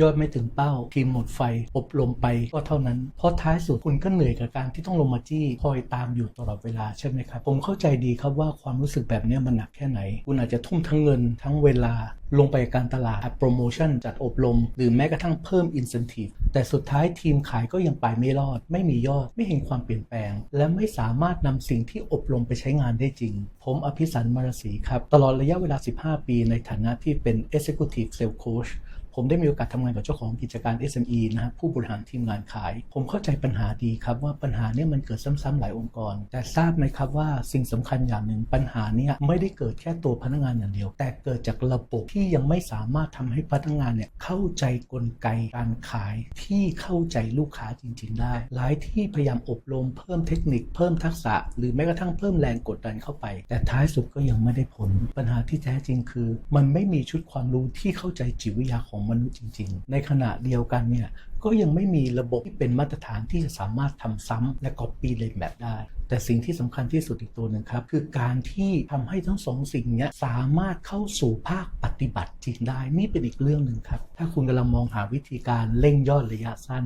ยอดไม่ถึงเป้า ทีมหมดไฟ อบรมไปก็เท่านั้น เพราะท้ายสุดคุณก็เหนื่อยกับการที่ต้องลงมาจี้คอยตามอยู่ตลอดเวลาใช่ไหมครับ ผมเข้าใจดีครับว่าความรู้สึกแบบนี้มันหนักแค่ไหน คุณอาจจะทุ่มทั้งเงินทั้งเวลาลงไปการตลาดโปรโมชั่นจัดอบรม หรือแม้กระทั่งเพิ่ม incentive แต่สุดท้ายทีมขายก็ยังไปไม่รอด ไม่มียอดไม่เห็นความเปลี่ยนแปลง และไม่สามารถนำสิ่งที่อบรมไปใช้งานได้จริง ผมอภิสันมารศรีครับ ตลอดระยะเวลา 15 ปีในฐานะที่เป็น Executive Sales Coach ผมได้มีโอกาสทำงานกับเจ้าของกิจการ SME นะฮะผู้บริหารทีมงานขาย ผมเข้าใจปัญหาดีครับว่าปัญหาเนี้มันเกิดซ้ำๆหลายองค์กร แต่ทราบไหมครับว่าสิ่งสำคัญอย่างหนึ่งปัญหาเนี้ไม่ได้เกิดแค่ตัวพนักงานอย่างเดียว แต่เกิดจากระบบที่ยังไม่สามารถทำให้พนักงานเนี่ยเข้าใจกลไกการขายที่เข้าใจลูกค้าจริง ๆ ได้ หลายที่พยายามอบรมเพิ่มเทคนิคเพิ่มทักษะ หรือแม้กระทั่งเพิ่มแรงกดดันเข้าไป แต่ท้ายสุดก็ยังไม่ได้ผล ปัญหาที่แท้จริงคือ มันไม่มีชุดความรู้ที่เข้าใจจิตวิทยาของมนุษย์จริง ๆ ในขณะเดียวกันเนี่ยก็ยังไม่มีระบบที่เป็นมาตรฐานที่จะสามารถทำซ้ำและก๊อปปี้เลยแบบได้ แต่สิ่งที่สำคัญที่สุดอีกตัวหนึ่งครับ คือการที่ทำให้ทั้งสองสิ่งนี้สามารถเข้าสู่ภาคปฏิบัติจริงได้ นี่เป็นอีกเรื่องหนึ่งครับ ถ้าคุณกำลังมองหาวิธีการเร่งยอดระยะสั้น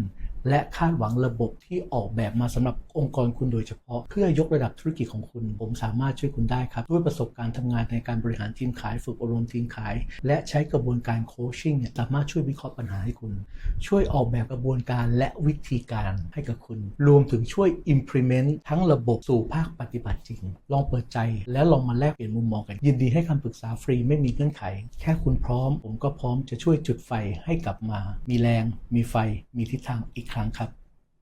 และคาดหวังระบบที่ออกแบบมาสำหรับองค์กรคุณโดยเฉพาะ เพื่อยกระดับธุรกิจของคุณ ผมสามารถช่วยคุณได้ครับ ด้วยประสบการณ์ทำงานในการบริหารทีมขาย ฝึกอบรมทีมขาย และใช้กระบวนการโคชชิ่งเนี่ยสามารถช่วยวิเคราะห์ปัญหาให้คุณ ช่วยออกแบบกระบวนการและวิธีการให้กับคุณ รวมถึงช่วย implement ทั้งระบบสู่ภาคปฏิบัติจริง ลองเปิดใจและลองมาแลกเปลี่ยนมุมมองกัน ยินดีให้คำปรึกษาฟรีไม่มีเงื่อนไข แค่คุณพร้อม ผมก็พร้อมจะช่วยจุดไฟให้กลับมา มีแรง มีไฟ มีทิศทางอีกอีกครั้งครับ